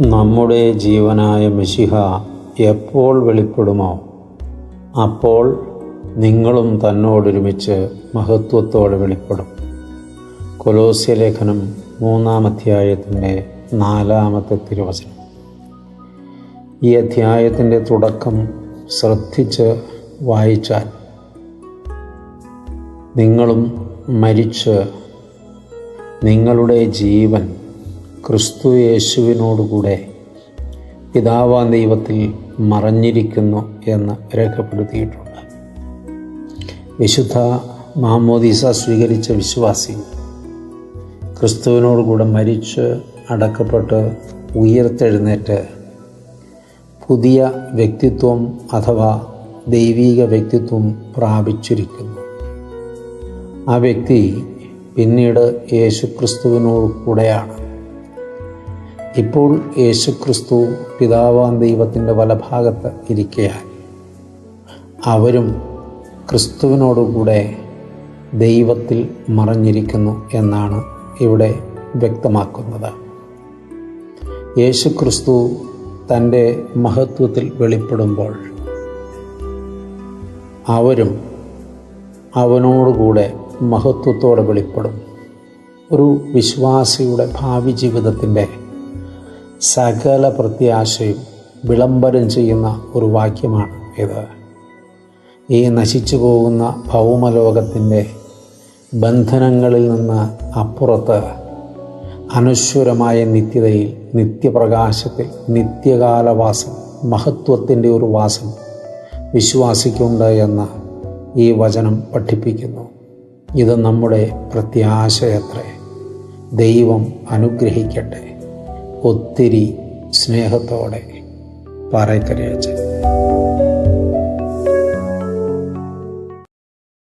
നമ്മുടെ ജീവനായ മിശിഹ എപ്പോൾ വെളിപ്പെടുമോ അപ്പോൾ നിങ്ങളും തന്നോടൊരുമിച്ച് മഹത്വത്തോടെ വെളിപ്പെടും. കൊലോസ്യ ലേഖനം മൂന്നാം അധ്യായത്തിന്റെ നാലാമത്തെ തിരുവചനം. ഈ അധ്യായത്തിന്റെ തുടക്കം ശ്രദ്ധിച്ച് വായിച്ചാൽ നിങ്ങളും മരിച്ച് നിങ്ങളുടെ ജീവൻ ക്രിസ്തു യേശുവിനോടുകൂടെ പിതാവാ ദൈവത്തിൽ മറഞ്ഞിരിക്കുന്നു എന്ന് രേഖപ്പെടുത്തിയിട്ടുണ്ട്. വിശുദ്ധ മഹമ്മോദീസ സ്വീകരിച്ച വിശ്വാസി ക്രിസ്തുവിനോടുകൂടെ മരിച്ച് അടക്കപ്പെട്ട് ഉയർത്തെഴുന്നേറ്റ് പുതിയ വ്യക്തിത്വം അഥവാ ദൈവീക വ്യക്തിത്വം പ്രാപിച്ചിരിക്കുന്നു. ആ വ്യക്തി പിന്നീട് യേശുക്രിസ്തുവിനോട് കൂടെയാണ് ഇപ്പോൾ യേശുക്രിസ്തു പിതാവാൻ ദൈവത്തിന്റെ വലഭാഗത്ത് ഇരിക്കയാൽ അവരും ക്രിസ്തുവിനോടുകൂടെ ദൈവത്തിൽ മറഞ്ഞിരിക്കുന്നു എന്നാണ് ഇവിടെ വ്യക്തമാക്കുന്നത്. യേശുക്രിസ്തു തന്റെ മഹത്വത്തിൽ വെളിപ്പെടുമ്പോൾ അവരും അവനോടുകൂടെ മഹത്വത്തോടെ വെളിപ്പെടും. ഒരു വിശ്വാസിയുടെ ഭാവി ജീവിതത്തിന്റെ സകല പ്രത്യാശയും വിളംബരം ചെയ്യുന്ന ഒരു വാക്യമാണ് ഇത്. ഈ നശിച്ചു പോകുന്ന ഭൗമലോകത്തിന്റെ ബന്ധനങ്ങളിൽ നിന്ന് അപ്പുറത്ത് അനശ്വരമായ നിത്യതയിൽ നിത്യപ്രകാശത്തിൽ നിത്യകാലവാസം മഹത്വത്തിന്റെ ഒരു വാസം വിശ്വാസിക്കുണ്ട് എന്ന് ഈ വചനം പഠിപ്പിക്കുന്നു. ഇത് നമ്മുടെ പ്രത്യാശയത്രേ. ദൈവം അനുഗ്രഹിക്കട്ടെ. ഒത്തിരി സ്നേഹത്തോടെ പാറയ്ക്കരയച്ചൻ